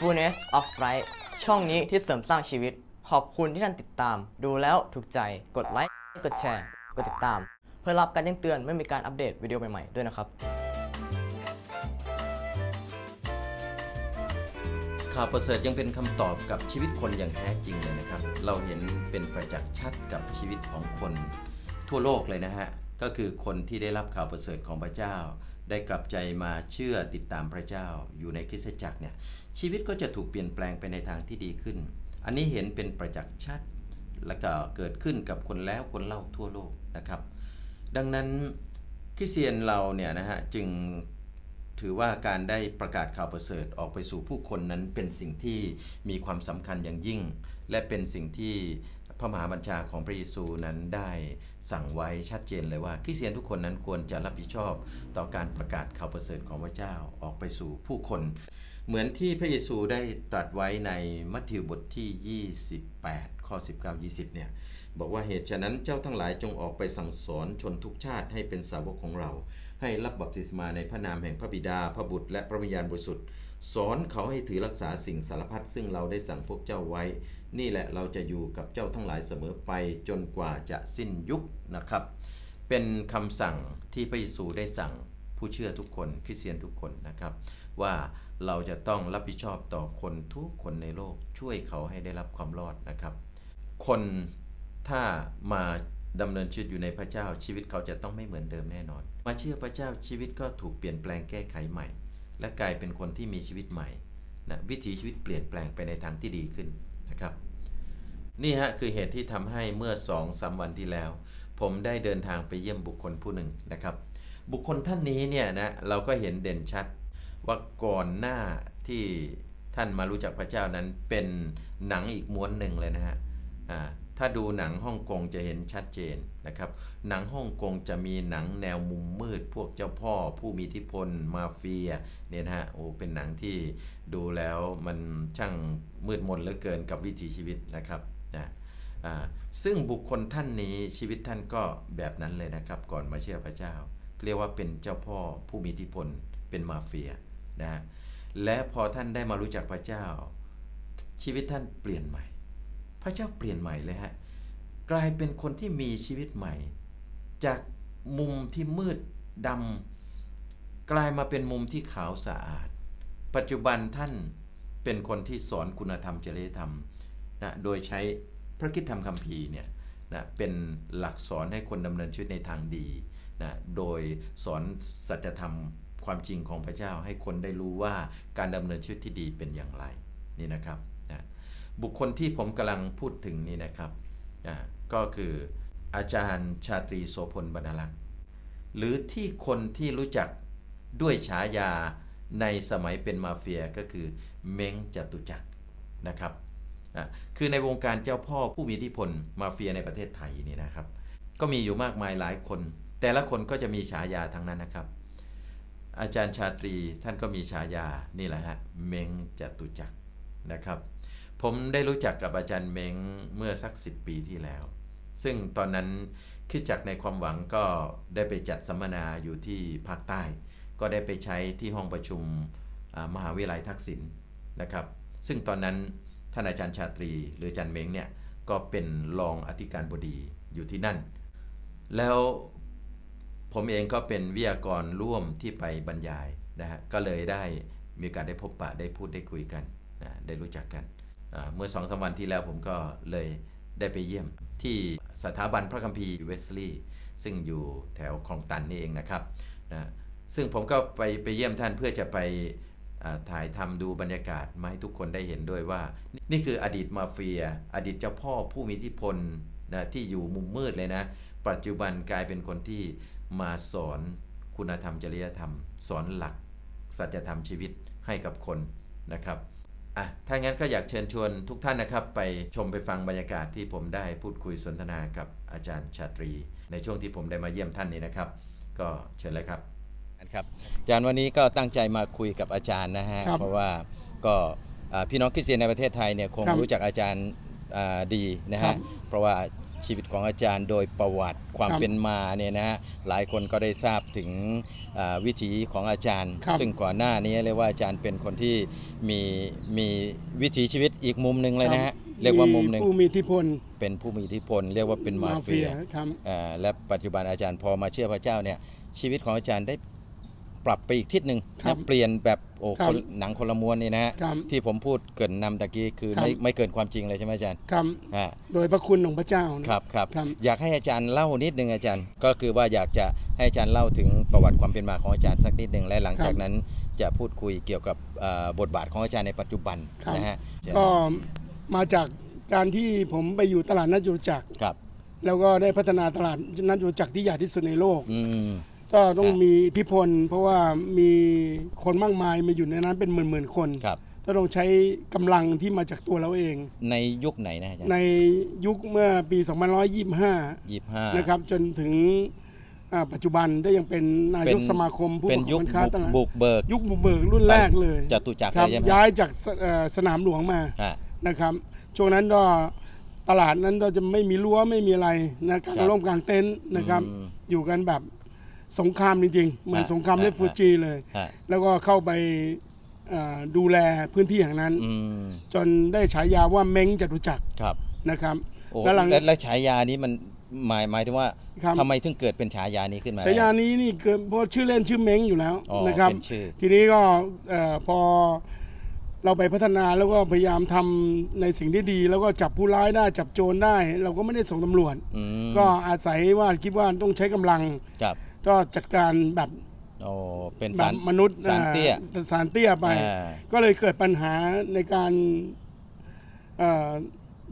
Fullness of Light ช่องนี้ที่เสริมสร้างชีวิต ขอบคุณที่ท่านติดตาม ดูแล้วถูกใจกดไลค์กดแชร์กดติดตาม เพื่อรับการแจ้งเตือนเมื่อมีการอัปเดตวิดีโอใหม่ๆ ด้วยนะครับข่าวประเสริฐยังเป็นคำตอบกับชีวิตคนอย่างแท้จริงเลยนะครับ เราเห็นเป็นประจักษ์ชัดกับชีวิตของคนทั่วโลกเลยนะฮะ ก็คือคนที่ได้รับข่าวประเสริฐของพระเจ้า ได้กลับใจมาเชื่อติดตามพระเจ้า อยู่ในคริสตจักรเนี่ย ชีวิตก็จะถูกเปลี่ยนแปลงไปในทางที่ดีขึ้น อันนี้เห็นเป็นประจักษ์ชัด แล้วก็เกิดขึ้นกับคนแล้วคนเล่าทั่วโลกนะครับ ดังนั้นคริสเตียนเราเนี่ยนะฮะจึงถือว่าการได้ประกาศข่าวประเสริฐออกไปสู่ผู้คนนั้นเป็นสิ่งที่มีความสำคัญอย่างยิ่ง และเป็นสิ่งที่พระมหาบัญชาของพระเยซูนั้นได้สั่งไว้ชัดเจนเลยว่าคริสเตียนทุกคนนั้นควรจะรับผิดชอบต่อการประกาศข่าวประเสริฐของพระเจ้าออกไปสู่ผู้คน เหมือนที่พระเยซูได้ตรัสไว้ในมัทธิวบทที่ 28 ข้อ 19 20 เนี่ย บอกว่าเหตุฉะนั้นเจ้าทั้งหลายจงออกไปสั่งสอนชนทุกชาติให้เป็นสาวกของเรา ให้รับบัพติศมาในพระนามแห่งพระบิดา พระบุตร และพระวิญญาณบริสุทธิ์ สอนเขาให้ถือรักษาสิ่งสารพัดซึ่งเราได้สั่งพวกเจ้าไว้ นี่แหละเราจะอยู่กับเจ้าทั้งหลายเสมอไปจนกว่าจะสิ้นยุคนะครับ เป็นคำสั่งที่พระเยซูได้สั่งผู้เชื่อทุกคนคริสเตียนทุกคนนะครับ ว่าเราจะต้องรับผิดชอบต่อคนทุกคนในโลกช่วยเขาให้ได้รับความรอดนะครับ คนถ้ามาดำเนินชีวิตอยู่ในพระเจ้าชีวิตเขาจะต้องไม่เหมือนเดิมแน่นอน มาเชื่อพระเจ้าชีวิตก็ถูกเปลี่ยนแปลงแก้ไขใหม่ และกลายเป็นคนที่มีชีวิตใหม่นะวิถีชีวิตเปลี่ยนแปลงไปในทางที่ดีขึ้นนะครับ นี่ฮะคือเหตุที่ทำให้เมื่อสองสามวันที่แล้ว ผมได้เดินทางไปเยี่ยมบุคคลผู้หนึ่งนะครับ บุคคลท่านนี้เนี่ยนะเราก็เห็นเด่นชัด ว่าก่อนหน้าที่ท่านมารู้จักพระเจ้านั้นเป็นหนังอีกม้วนหนึ่งเลยนะฮะอ่าถ้าดูหนังฮ่องกงจะเห็นชัดเจนนะครับ หนังฮ่องกงจะมีหนังแนวมุมมืด พวกเจ้าพ่อผู้มีอิทธิพลมาเฟียเนี่ยนะฮะโอ้เป็นหนังที่ดูแล้วมันช่างมืดมนเหลือเกินกับวิถีชีวิตนะครับนะอ่าซึ่งบุคคลท่านนี้ชีวิตท่านก็แบบนั้นเลยนะครับ ก่อนมาเชื่อพระเจ้า เรียกว่าเป็นเจ้าพ่อผู้มีอิทธิพลเป็นมาเฟีย นะและพอท่านได้มารู้จักพระเจ้า ชีวิตท่านเปลี่ยนใหม่ พระเจ้าเปลี่ยนใหม่เลยฮะกลายเป็นคนที่มีชีวิตใหม่ จากมุมที่มืดดำกลายมาเป็นมุมที่ขาวสะอาด ปัจจุบันท่านเป็นคนที่สอนคุณธรรมจริยธรรมนะโดยใช้พระคิดธรรมคัมภีร์เนี่ยนะเป็นหลักสอนให้คนดำเนินชีวิตในทางดีนะโดยสอนสัจธรรม ความจริงของพระเจ้าให้คนได้รู้ว่าการดำเนินชีวิตที่ดีเป็นอย่างไรนี่นะครับนะบุคคลที่ผมกำลังพูดถึงนี่นะครับนะก็คืออาจารย์ชาตรีโสพลบรรลักษ์หรือที่คนที่รู้จักด้วยฉายาในสมัยเป็นมาเฟียก็คือเม้งจตุจักรนะครับอะคือในวงการเจ้าพ่อผู้มีอิทธิพลมาเฟียในประเทศไทยนี่นะครับ ก็มีอยู่มากมายหลายคน แต่ละคนก็จะมีฉายาทั้งนั้นนะครับ อาจารย์ชาตรีท่านก็มีฉายานี่แหละฮะเม้งจตุจักรนะครับ ผมได้รู้จักกับอาจารย์เม้งเมื่อสักสิปีที่แล้ว ซึ่งตอนนั้นคิดจักในความหวังก็ได้ไปจัดสัมมนาอยู่ที่ภาคใต้ ก็ได้ไปใช้ที่ห้องประชุมมหาวิทยาลัยทักษิณนะครับ ซึ่งตอนนั้นท่านอาจารย์ชาตรีหรืออาจารย์เม้งเนี่ยก็เป็นรองอธิการบดีอยู่ที่นั่น แล้ว ผมเองก็เป็นวิทยากรร่วมที่ไปบรรยายนะฮะก็เลยได้มีโอกาสได้พบปะได้พูดได้คุยกันนะได้รู้จักกัน เมื่อสองสามวันที่แล้วผมก็เลยได้ไปเยี่ยมที่สถาบันพระคัมภีร์เวสลีย์ซึ่งอยู่แถวคลองตันนี่เองนะครับนะซึ่งผมก็ไปไปเยี่ยมท่านเพื่อจะไปถ่ายทำดูบรรยากาศมาให้ทุกคนได้เห็นด้วยว่า นี่คืออดีตมาเฟีย อดีตเจ้าพ่อผู้มีอิทธิพลนะที่อยู่มุมมืดเลยนะ ปัจจุบันกลายเป็นคนที่ มาสอนคุณธรรมจริยธรรม สอนหลัก สัจธรรมชีวิตให้กับคนนะครับอะถ้างั้นก็อยากเชิญชวนทุกท่านนะครับ ไปชมไปฟังบรรยากาศที่ผมได้พูดคุยสนทนากับอาจารย์ชาตรี ในช่วงที่ผมได้มาเยี่ยมท่านนี้นะครับ ก็เชิญเลยครับครับอาจารย์วันนี้ก็ตั้งใจมาคุยกับอาจารย์นะฮะครับเพราะว่าก็อ่าพี่น้องคริสเตียนในประเทศไทยเนี่ยคงครับรู้จักอาจารย์อ่าดีนะครัฮะบเพราะว่า ชีวิตของอาจารย์โดยประวัติความครับเป็นมาเนี่ยนะฮะหลายคนก็ได้ทราบถึงอ่าวิถีของอาจารย์ ครับซึ่งก่อนหน้านี้เรียกว่าอาจารย์เป็นคนที่มีมีวิถีชีวิตอีกมุมหนึ่งเลยนะฮะเรียกว่ามุมหนึ่งผู้มีอิทธิพลเป็นผู้มีอิทธิพล เรียกว่าเป็นมาเฟีย ครับอ่าและปัจจุบันอาจารย์พอมาเชื่อพระเจ้าเนี่ยชีวิตของอาจารย์ได้ ปรับไปอีกทิศหนึ่งครับนะเปลี่ยนแบบโอ้ครับคนหนังคนละม้วนนี่นะฮะครับ ที่ผมพูดเกรินนำตะกี้คือครับไม่ไม่เกินความจริงเลยใช่ไหมอาจารย์ครับ อ่า โดยพระคุณของพระเจ้านะ ครับครับครับ อยากให้อาจารย์เล่านิดนึงอาจารย์ ก็คือว่าอยากจะให้อาจารย์เล่าถึงประวัติความเป็นมาของอาจารย์สักนิดหนึ่งและหลังจากนั้นจะพูดคุยเกี่ยวกับอ่าบทบาทของอาจารย์ในปัจจุบันครับ นะฮะก็มาจากการที่ผมไปอยู่ตลาดนัดจตุจักร ครับแล้วก็ได้พัฒนาตลาดนัดจตุจักรที่ใหญ่ที่สุดในโลก อืม ก็ต้องครับมีอิทธิพล เพราะว่ามีคนมากมายมาอยู่ในนั้นเป็นหมื่นๆคนครับ ก็ต้องใช้กำลังที่มาจากตัวเราเอง ในยุคไหนนะอาจารย์ในยุคเมื่อปี2525 ยี่สิบห้า นะครับจนถึงอ่าปัจจุบันได้ยังเป็นนายกสมาคมผู้เป็ปนกครยุอคงการค้าตลาดบุกเบิก ยุคบุกเบิกรุ่นแรกเลยจตุจักรครับเลยใช่ไหม ย้ายจากสเอ่อสนามหลวงมาฮะนะครับช่วงนั้นก็ตลาดนั้นก็จะไม่มีรั้วไม่มีอะไรนะกางครับร่มกางเต็นท์นะครับ อืมอยู่กันแบบ สงครามจริงๆ เหมือนฮะสงครามฮะเลฟูจีเลย ฮะ แล้วก็เข้าไปเอ่อดูแลพื้นที่แห่งนั้น อืมจนได้ฉายาว่าเม้งจตุจักรครับนะครับ โอ้แล้วหลัง และและฉายานี้มันหมายหมายถึงว่าครับ ทำไมถึงเกิดเป็นฉายานี้ขึ้นมา ฉายานี้นี่เกิดเพราะชื่อเล่นชื่อเม้งอยู่แล้วอ๋อนะครับ เป็นชื่อ ทีนี้ก็เอ่อพอเราไปพัฒนาแล้วก็พยายามทำในสิ่งที่ดี แล้วก็จับผู้ร้ายได้จับโจรได้ เราก็ไม่ได้ส่งตำรวจ อืมก็อาศัยว่าคิดว่าต้องใช้กำลัง ครับ ก็จัดการแบบโอ้เป็นแบสาบรมนุษย์สารเตี้ย อ่าสารเตี้ยไป อ่า ก็เลยเกิดปัญหาในการเอ่อ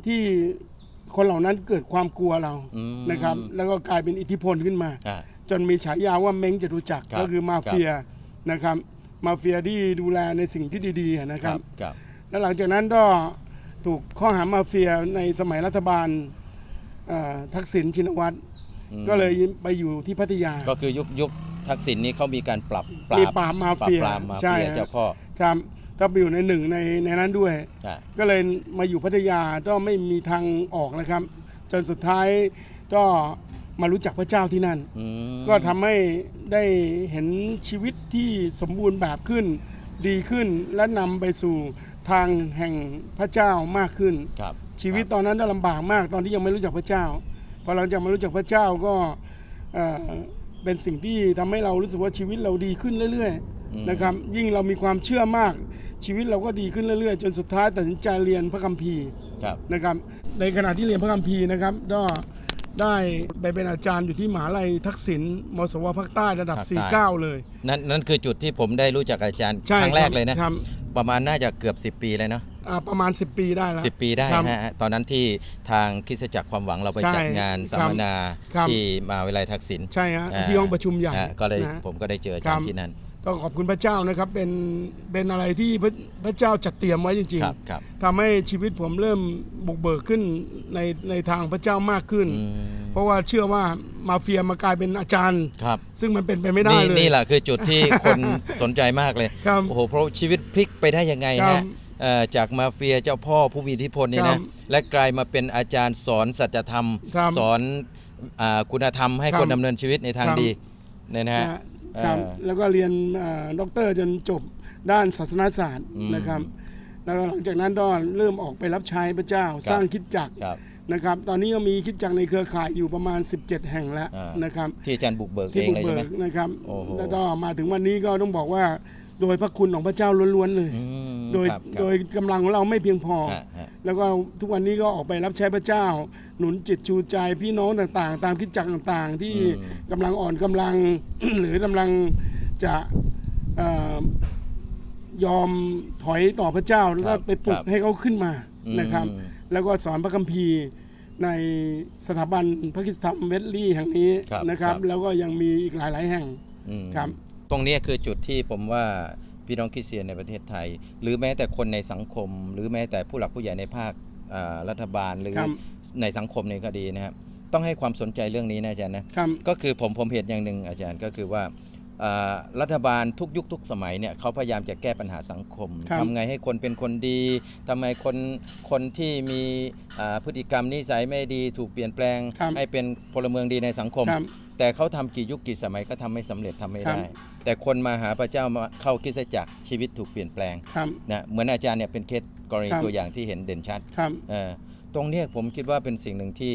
ที่คนเหล่านั้นเกิดความกลัวเราอืม นะครับ แล้วก็กลายเป็นอิทธิพลขึ้นมา อ่า จนมีฉายาว่าเม้งจตุจักรครับ ก็คือมาเฟียนะครับ มาเฟียที่ดูแลในสิ่งที่ดีๆนะครับครับ แล้วหลังจากนั้นก็ถูกข้อหามาเฟียในสมัยรัฐบาลเอ่อทักษิณชินวัตรอืม ก็เลยไปอยู่ที่พัทยา ก็คือยุคยุคทักษิณนี้เขามีการปรับปรามีบปราบมาเฟียปราบมาใช่เฟียฮะเจ้าพ่อครับก็ไปอยู่ในหนึ่งในในนั้นด้วยอ่าก็เลยมาอยู่พัทยาก็ไม่มีทางออกนะครับ จนสุดท้ายก็มารู้จักพระเจ้าที่นั่น อืมก็ทำให้ได้เห็นชีวิตที่สมบูรณ์แบบขึ้น ดีขึ้นและนำไปสู่ทางแห่งพระเจ้ามากขึ้น ครับชีวิตตอนนั้นก็ลำบากมากตอนที่ยังไม่รู้จักพระเจ้า พอหลังจากมารู้จักพระเจ้าก็เอ่อเป็นสิ่งที่ทำให้เรารู้สึกว่าชีวิตเราดีขึ้นเรื่อยอืมๆนะครับ ยิ่งเรามีความเชื่อมากชีวิตเราก็ดีขึ้นเรื่อยๆ จนสุดท้ายตัดสินใจเรียนพระคัมภีร์ครับนะครับ ในขณะที่เรียนพระคัมภีร์นะครับก็ได้ไปเป็นอาจารย์อยู่ที่มหาลัยทักษิณมสวภาคใต้ระดับภาคใต้49 เลย นั่นนั่นคือจุดที่ผมได้รู้จักอาจารย์ใช่ครั้งแรกครับเลยนะครับประมาณน่าจะเกือบ 10 ปีเลยเนาะ อ่าประมาณ 10 ปีได้แล้วสิปีได้ครับนะฮะตอนนั้นที่ทางคริสตจักรความหวังเราไปใช่จัดงานสัมมนาครับ ที่มหาวิทยาลัยทักษิณใช่ฮะอ่าที่ห้องประชุมใหญ่อ่าก็เลยนะฮะ ผมก็ได้เจออาครัจารบย์ที่นั่น ก็ขอบคุณพระเจ้านะครับเป็นเป็นอะไรที่พระพระเจ้าจัดเตรียมไว้จริงครับครับ ๆทำให้ชีวิตผมเริ่มบุกเบิกขึ้นในในทางพระเจ้ามากขึ้น อืมเพราะว่าเชื่อว่ามาเฟียมากลายเป็นอาจารย์ ครับ ซึ่งมันเป็นไปไม่ได้นี่เลย นี่แหละคือจุดที่คน สนใจมากเลย ครับโอ้โห เพราะชีวิตพลิกไปได้ยังไงครัฮะ บ เอ่อจากมาเฟียเจ้าพ่อผู้มีอิทธิพลนี่ครันะบและกลายมาเป็นอาจารย์สอนสัจธรรม ครับสอนอ่าคุณธรรมให้ครับคนดำเนินชีวิตในทางครับ ดีเนี่ยนะฮะนะฮะครับเอ่อ แล้วก็เรียนอ่าด็อกเตอร์จนจบด้านศาสนาศาสตร์อืมนะครับ แล้วหลังจากนั้นก็เริ่มออกไปรับใช้พระเจ้าครับสร้างคริดจักรครับนะครับ ตอนนี้ก็มีคริดจักรในเครือข่ายอยู่ประมาณ 17 แห่งแล้วอ่าน นะครับ ที่อาจารย์บุกเบิกที่เองบุกเลยเบิใช่ไหม กนะครับโอ้โห แล้วก็มาถึงวันนี้ก็ต้องบอกว่า โดยพระคุณของพระเจ้าล้วนๆเลย อืมโดยครับครับ โดยกำลังของเราไม่เพียงพอ ฮะฮะ แล้วก็ทุกวันนี้ก็ออกไปรับใช้พระเจ้า หนุนจิตชูใจพี่น้องต่างๆ ตามคริดจักรต่างๆ ที่อืมกำลังอ่อนกำลัง หรือกำลังจะเอ่อยอมถอยต่อพระเจ้าแล้วก็ไปปลุกให้เขาขึ้นมานะครับอืมแล้วก็สอนพระคัมภีร์ในสถาบันพระคริสตธรรมเวสลีย์แห่งนี้ครับนะครับ ครับ แล้วก็ยังมีอีกหลายๆแห่ง อืมครับ ตรงเนี้ยคือจุดที่ผมว่าพี่น้องคริสเตียนในประเทศไทย หรือแม้แต่คนในสังคม หรือแม้แต่ผู้หลักผู้ใหญ่ในภาคอ่ารัฐบาลหรือครับ ในสังคมในก็ดีนะครับ ต้องให้ความสนใจเรื่องนี้นะอาจารย์นะ ครับ ก็คือผมผมเห็นอย่างหนึ่งอาจารย์ก็คือว่าอ่า รัฐบาลทุกยุคทุกสมัยเนี่ยเขาพยายามจะแก้ปัญหาสังคมครับทำไงให้คนเป็นคนดีทำไงคนคนที่มีอ่าพฤติกรรมนิสัยไม่ดีถูกเปลี่ยนแปลง ครับให้เป็นพลเมืองดีในสังคม ครับแต่เขาทำกี่ยุคกี่สมัยก็ทำไม่สำเร็จทำไม่ครับได้แต่คนมาหาพระเจ้ามาเข้าคริสตจักรชีวิตถูกเปลี่ยนแปลงครับ นะเหมือนอาจารย์เนี่ยเป็นเคสกรณีครับ ตัวอย่างที่เห็นเด่นชัด ครับ เอ่อ ตรงเนี้ยผมคิดว่าเป็นสิ่งหนึ่งที่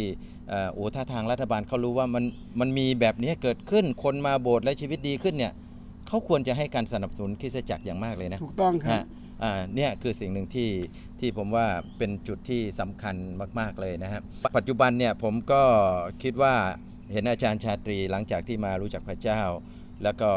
เอ่อโอ้ถ้าทางรัฐบาลเขารู้ว่ามันมันมีแบบนี้เกิดขึ้นคนมาโบสถ์และชีวิตดีขึ้นเนี่ยเขาควรจะให้การสนับสนุนคริสตจักรอย่างมากเลยนะถูกต้องครับฮะอ่าเนี่ยคือสิ่งหนึ่งที่ที่ผมว่าเป็นจุดที่สำคัญมาก ๆเลยนะครับปัจจุบันเนี่ยผมก็คิดว่าเห็นอาจารย์ชาตรีหลังจากที่มารู้จักพระเจ้า แล้วก็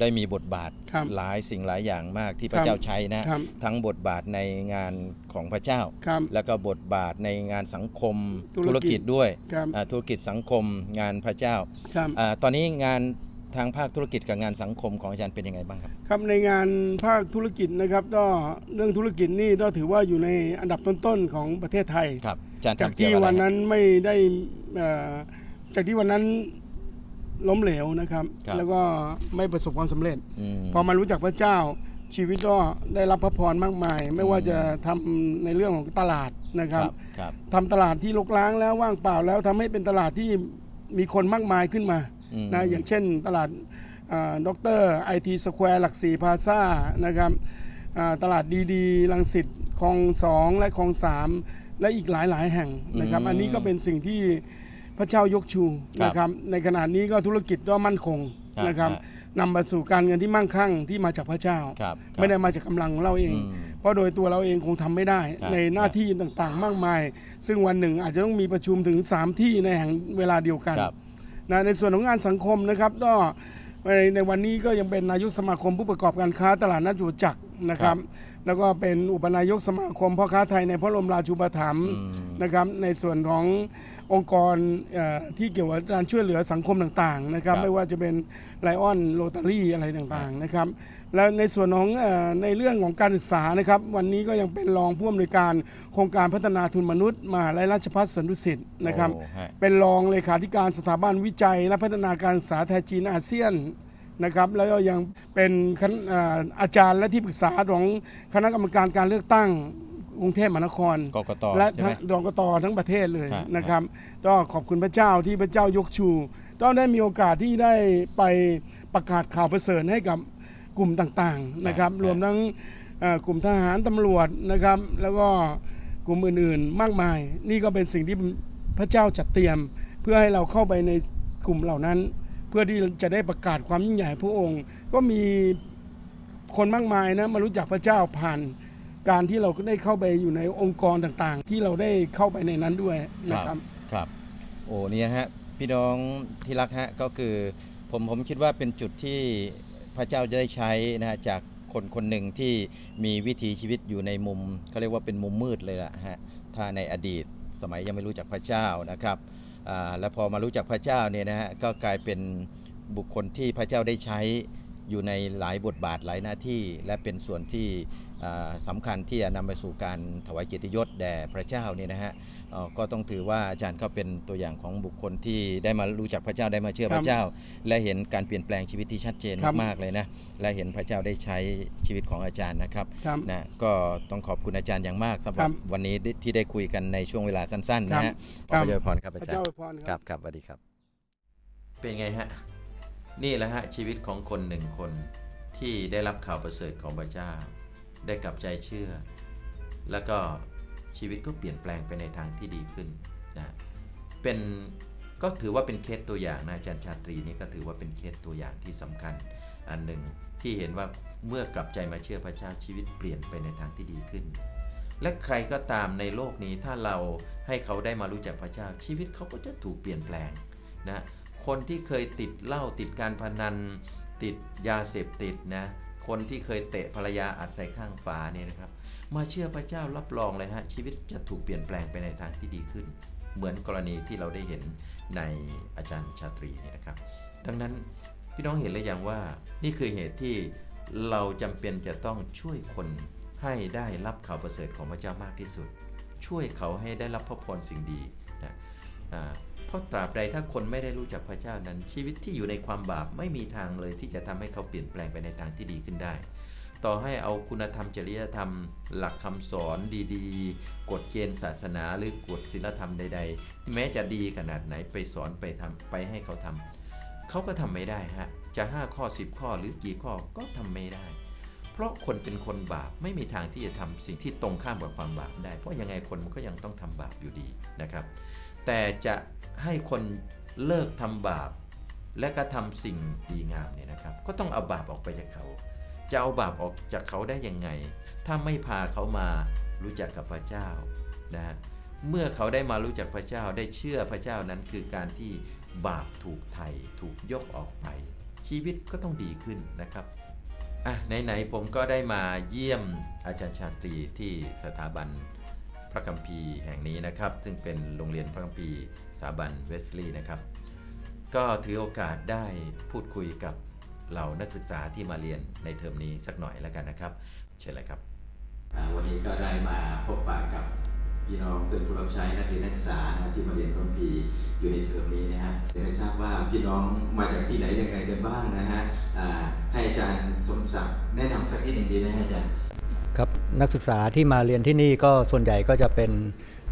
ได้มีบทบาทครับหลายสิ่งหลายอย่างมากที่พระเจ้าใช้นะครับทั้งบทบาทในงานของพระเจ้า ครับแล้วก็บทบาทในงานสังคมธุธุรรกิกิจจด้วยครับอ่าธุรกิจสังคมงานพระเจ้าครับ อาตอนนี้งานทางภาคธุรกิจกับงานสังคมของอาจารย์เป็นยังไงบ้างครับ ครับในงานภาคธุรกิจนะครับก็เรื่องธุรกิจนี่ก็ถือว่าอยู่ในอันดับต้นๆของประเทศไทย ครับอาจารย์จากทำเกี่ยที่วอะไรวันนั้นไม่ได้เอ่อจากที่วันนั้น ล้มเหลวนะครับ ครับแล้วก็ไม่ประสบความสำเร็จ อืม พอมารู้จักพระเจ้าชีวิตก็ได้รับพระพรมากมาย ไม่ว่าจะทำในเรื่องของตลาดนะคครัรับบครับ ทำตลาดที่รกร้างแล้วว่างเปล่าแล้วทำให้เป็นตลาดที่มีคนมากมายขึ้นมาอืม นะอย่างเช่นตลาดด็อกเตอร์ไอทีสแควร์หลักสี่พาซานะครับอ่าตลาดดีๆลังสิตคลองสองและคลองสามและอีกหลายๆ แห่งนะครับอืมอันนี้ก็เป็นสิ่งที่พ ระเจ้ายกชูครับนะครับ ในขณะนี้ก็ธุรกิจก็มั่นคงครับนะครับฮะนำมาสู่การเงินที่มั่งคั่งที่มาจากพระเจ้าครับไม่ได้มาจากกำลังของเราเอง อืมเพราะโดยตัวเราเองคงทำไม่ได้ครับในหน้าที่ต่างๆ มากมาย ซึ่งวันหนึ่งอาจจะต้องมีประชุมถึง 3 ที่ในแห่งเวลาเดียวกันครับ นะในส่วนของงานสังคมนะครับก็ในในวันนี้ก็ยังเป็นนายกสมาคมผู้ประกอบการค้าตลาดนัดจตุจักรนะครับ แล้วก็เป็นอุปนายกสมาคมพ่อค้าไทยในพระบรมราชูปถัมภ์อืมนะครับ ในส่วนขององค์กรเอ่อที่เกี่ยวกับการช่วยเหลือสังคมต่างๆนะครับครับ ไม่ว่าจะเป็นไลออนโรตารี่อะไรต่างๆนะครับ แล้วในส่วนของเออในเรื่องของการศึกษานะครับ วันนี้ก็ยังเป็นรองผู้อำนวยการโครงการพัฒนาทุนมนุษย์มหาลัยราชภัฏสวนดุสิตนะครับโอ้ฮะเป็นรองเลขาธิการสถาบันวิจัย และพัฒนาการศึกษาไทยจีนอาเซียน นะครับแล้วก็ยังเป็นคณะเอ่ออาจารย์และที่ปรึกษาของคณะกรรมการการเลือกตั้งกรุงเทพมหานครกกตและใช่ไหมรองกตทั้งประเทศเลยฮะนะครับก็ขอบคุณพระเจ้าที่พระเจ้ายกชูก็ได้มีโอกาสที่ได้ไปประกาศข่าวประเสริฐให้กับกลุ่มต่างๆนะครับ รวมทั้งเอ่อกลุ่มทหารตำรวจนะครับ แล้วก็กลุ่มอื่นๆ มากมาย นี่ก็เป็นสิ่งที่พระเจ้าจัดเตรียม เพื่อให้เราเข้าไปในกลุ่มเหล่านั้น เพื่อที่จะได้ประกาศความยิ่งใหญ่พระองค์ ก็มีคนมากมายนะมารู้จักพระเจ้าผ่านการที่เราก็ได้เข้าไปอยู่ในองค์กรต่างๆ ที่เราได้เข้าไปในนั้นด้วยนะครับครับ โอ้เนี่ยฮะพี่น้องที่รักฮะก็คือผมผมคิดว่าเป็นจุดที่พระเจ้าจะได้ใช้นะฮะจากคนคนหนึ่งที่มีวิถีชีวิตอยู่ในมุมเขาเรียกว่าเป็นมุมมืดเลยล่ะฮะถ้าในอดีตสมัยยังไม่รู้จักพระเจ้านะครับ แล้วพอมารู้จักพระเจ้าเนี่ยนะฮะก็กลายเป็นบุคคลที่พระเจ้าได้ใช้อยู่ในหลายบทบาทหลายหน้าที่ และเป็นส่วนที่อ่าสำคัญที่จะนำไปสู่การถวายเกียรติยศแด่พระเจ้าเนี่ยนะฮะ ก็ต้องถือว่าอาจารย์ก็เป็นตัวอย่างของบุคคลที่ได้มารู้จักพระเจ้าได้มาเชื่อครับพระเจ้า และเห็นการเปลี่ยนแปลงชีวิตที่ชัดเจนครับมากๆเลยนะและเห็นพระเจ้าได้ใช้ชีวิตของอาจารย์นะครับครับนะก็ต้องขอบคุณอาจารย์อย่างมากสำหรับครับวันนี้ที่ได้คุยกันในช่วงเวลาสั้นๆครันะบฮะขครัอบพระเจ้าอวยพรครับพอาระจารเจ้าย์อวยพรคครัรับบครับสวัสดีครับ เป็นไงฮะนี่แหละฮะชีวิตของคนหนึ่งคนที่ได้รับข่าวประเสริฐของพระเจ้า ได้กลับใจเชื่อ แล้วก็ ชีวิตก็เปลี่ยนแปลงไปในทางที่ดีขึ้นนะเป็นก็ถือว่าเป็นเคสตัวอย่างนะอาจารย์ชาตรีนี่ก็ถือว่าเป็นเคสตัวอย่างที่สำคัญอันหนึ่งที่เห็นว่าเมื่อกลับใจมาเชื่อพระเจ้าชีวิตเปลี่ยนไปในทางที่ดีขึ้น และใครก็ตามในโลกนี้ถ้าเราให้เขาได้มารู้จักพระเจ้าชีวิตเขาก็จะถูกเปลี่ยนแปลงนะคนที่เคยติดเหล้าติดการพนัน ติดยาเสพติดนะคนที่เคยเตะภรรยาอัดใส่ข้างฝาเนี่ยนะครับ มาเชื่อพระเจ้ารับรองเลยฮะชีวิตจะถูกเปลี่ยนแปลงไปในทางที่ดีขึ้น เหมือนกรณีที่เราได้เห็นในอาจารย์ชาตรีเนี่ยนะครับ ดังนั้นพี่น้องเห็นหรือยังว่า นี่คือเหตุที่เราจำเป็นจะต้องช่วยคนให้ได้รับข่าวประเสริฐของพระเจ้ามากที่สุด ช่วยเขาให้ได้รับพระพรสิ่งดีนะเพราะตราบใดถ้าคนไม่ได้รู้จักพระเจ้านั้น ชีวิตที่อยู่ในความบาปไม่มีทางเลยที่จะทำให้เขาเปลี่ยนแปลงไปในทางที่ดีขึ้นได้ ต่อให้เอาคุณธรรมจริยธรรม หลักคำสอนดีๆ กฎเกณฑ์ศาสนาหรือกฎศีลธรรมใด ๆ แม้จะดีขนาดไหนไปสอนไปทำไปให้เขาทำเขาก็ทำไม่ได้ฮะจะ 5 ข้อ 10 ข้อหรือกี่ข้อก็ทำไม่ได้ เพราะคนเป็นคนบาปไม่มีทางที่จะทำสิ่งที่ตรงข้ามกับความบาปได้ เพราะยังไงคนมันก็ยังต้องทำบาปอยู่ดีนะครับ แต่จะให้คนเลิกทำบาป และก็ทำสิ่งดีงามเนี่ยนะครับ ก็ต้องเอาบาปออกไปจากเขา จะเอาบาปออกจากเขาได้ยังไง ถ้าไม่พาเขามารู้จักกับพระเจ้านะเมื่อเขาได้มารู้จักพระเจ้าได้เชื่อพระเจ้านั้นคือการที่บาปถูกไถ่ถูกยกออกไป ชีวิตก็ต้องดีขึ้นนะครับอะไหนๆผมก็ได้มาเยี่ยมอาจารย์ชาตรีที่สถาบันพระคัมภีร์แห่งนี้นะครับ ซึ่งเป็นโรงเรียนพระคัมภีร์สถาบันเวสลีย์นะครับ ก็ถือโอกาสได้พูดคุยกับ เหล่านักศึกษาที่มาเรียนในเทอมนี้สักหน่อยแล้วกันนะครับ เชิญเลยครับ วันนี้ก็ได้มาพบปะกับพี่น้องเพื่อนผู้รับใช้นักเรียนนักศึกษานะที่มาเรียนพระคัมภีร์อยู่ในเทอมนี้นะฮะเดี๋ยวไม่ทราบว่าพี่น้องมาจากที่ไหนยังไงกันบ้างนะฮะอ่าให้อาจารย์สมศักดิ์แนะนำสักนิดหนึ่งดีไหมฮะอาจารย์ครับนักศึกษาที่มาเรียนที่นี่ก็ส่วนใหญ่ก็จะเป็น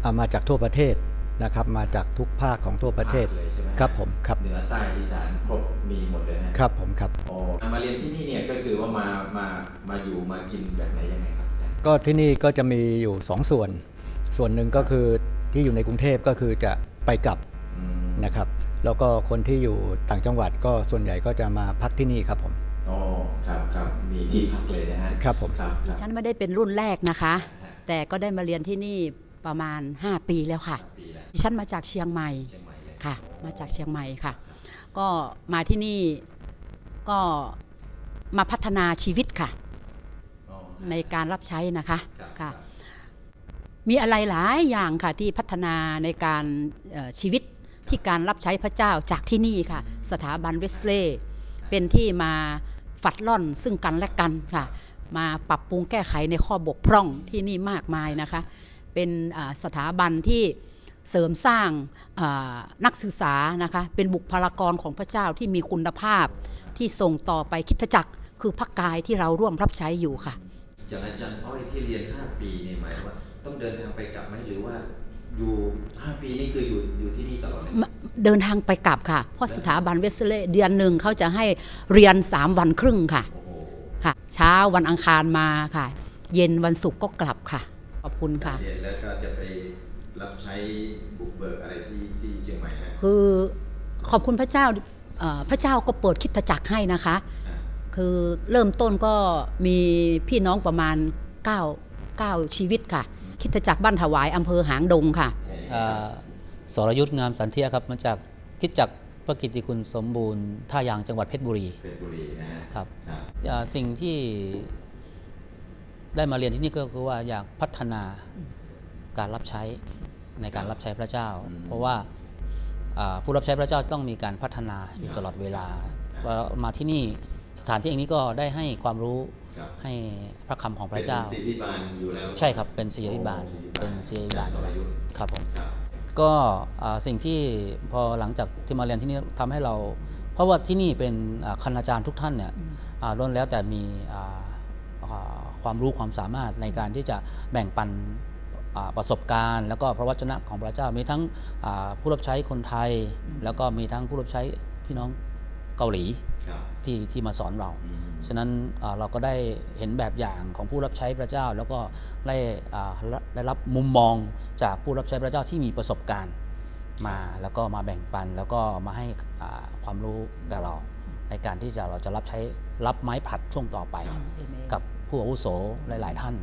อ่ามาจากทั่วประเทศ นะครับมาจากทุกภาคของทั่วประเทศภาคเลยใช่ไหมครับผมครับเหนือใต้อีสานครบมีหมดเลยนะครับผมครับอ๋อมาเรียนที่นี่เนี่ยก็คือว่ามามามาอยู่มากินแบบไหนยังไงครับอาจารย์ก็ที่นี่ก็จะมีอยู่ 2 ส่วน ส่วนหนึ่งก็คือที่อยู่ในกรุงเทพก็คือจะไปกลับอืมนะครับ แล้วก็คนที่อยู่ต่างจังหวัดก็ส่วนใหญ่ก็จะมาพักที่นี่ครับผมอ๋อครับครับมีที่พักเลยนะฮะครับผมครับคดิรับฉันไม่ได้เป็นรุ่นแรกนะคะ แต่ก็ได้มาเรียนที่นี่ ประมาณ 5 ปีแล้วค่ะปีแล้วดิฉันมาจากเชียงใหม่เชียงใหม่เลยค่ะ มาจากเชียงใหม่ค่ะ ก็มาที่นี่ก็มาพัฒนาชีวิตค่ะอ๋อในการรับใช้นะคะครับค่ะรับมีอะไรหลายอย่างค่ะที่พัฒนาในการเอ่อชีวิตที่การรับใช้พระเจ้าจากที่นี่ค่ะ สถาบันเวสเลย์เป็นที่มาฝัดล่อนซึ่งกันและกันค่ะ มาปรับปรุงแก้ไขในข้อบกพร่องที่นี่มากมายนะคะ เป็นอ่าสถาบันที่เสริมสร้างอ่านักศึกษานะคะเป็นบุคลากรของพระเจ้าที่มีคุณภาพที่ส่งต่อไปคริดจักรคือพระกายที่เราร่วมรับใช้อยู่ค่ะจากอาจารย์อ้อยที่เรียน 5 ปีเนี่ยหมายถึงว่าต้องเดินทางไปกลับไหมหรือว่าอยู่5ปีนี่คืออยู่อยู่ที่นี่ตลอดเลยเดินทางไปกลับค่ะ เพราะสถาบันเวสเลย์เดือนหนึ่งเขาจะให้เรียน 3 วันครึ่งค่ะโอ้โหค่ะ เช้าวันอังคารมาค่ะ เย็นวันศุกร์ก็กลับค่ะ ขอบคุณค่ะ เรียนแล้วก็จะไปรับใช้บุกเบิกอะไรที่ที่เชียงใหม่ฮะคือขอบคุณพระเจ้าเอ่อพระเจ้าก็เปิดคริดจักรให้นะคะอ่าคือเริ่มต้นก็มีพี่น้องประมาณ9 9ชีวิตค่ะคริดจักรบ้านถวายอำเภอหางดงค่ะ อ่าสรยุทธงามสันเทียครับมาจากคิดจักรพระกิตติคุณสมบูรณ์ท่ายางจังหวัดเพชรบุรีเพชรบุรีนะฮะครับครับอ่าสิ่งที่ ได้มาเรียนที่นี่ก็คือว่าอยากพัฒนาการรับใช้ในการรับใช้พระเจ้า เพราะว่าอ่าผู้รับใช้พระเจ้าต้องมีการพัฒนาอยู่ตลอดเวลาว่ามาที่นี่สถานที่แห่งนี้ก็ได้ให้ความรู้ครับให้พระคำของพระเจ้าเป็นศิริบาลอยู่แล้วใช่ครับเป็นศิริบาลโอ้เป็นศิริบาลอจรย์สรยุทธ์ครับผมครับก็อ่าสิ่งที่พอหลังจากที่มาเรียนที่นี่ทำให้เรา เพราะว่าที่นี่เป็นอ่าคณาจารย์ทุกท่านเนี่ยอ่าล้วนแล้วแต่มีอ่าอ่า ความรู้ความสามารถในการที่จะแบ่งปันอ่าประสบการณ์ แล้วก็พระวจนะของพระเจ้ามีทั้งอ่าผู้รับใช้คนไทย แล้วก็มีทั้งผู้รับใช้พี่น้องเกาหลีครับที่ที่มาสอนเราอืมฉะนั้นอ่าเราก็ได้เห็นแบบอย่างของผู้รับใช้พระเจ้า แล้วก็ได้อ่าได้ได้รับมุมมองจากผู้รับใช้พระเจ้าที่มีประสบการณ์มาแล้วก็มาแบ่งปันแล้วก็มาให้อ่าความรู้กับเรา ในการที่จะเราจะรับใช้รับไม้ผลัดช่วงต่อไปกับ ผู้อาวุโสหลาย ๆ ท่าน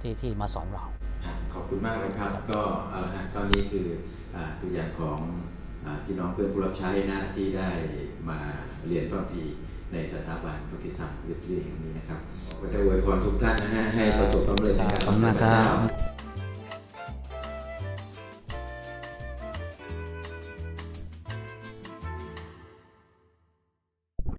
ที่ที่มาสอนเราอะขอบคุณมากนะครับ ก็เอาละฮะตอนนี้คืออ่าตัวอย่างของอาพี่น้องเพื่อนผู้รับใช้นะที่ได้มาเรียนพระคัมภีร์ในสถาบันพุทธิสังวิทยาแห่งนี้นะครับก็จะอวยพรทุกท่านนะฮะให้ประสบความสำเร็จในการขอบคุณมากครับพะเจ้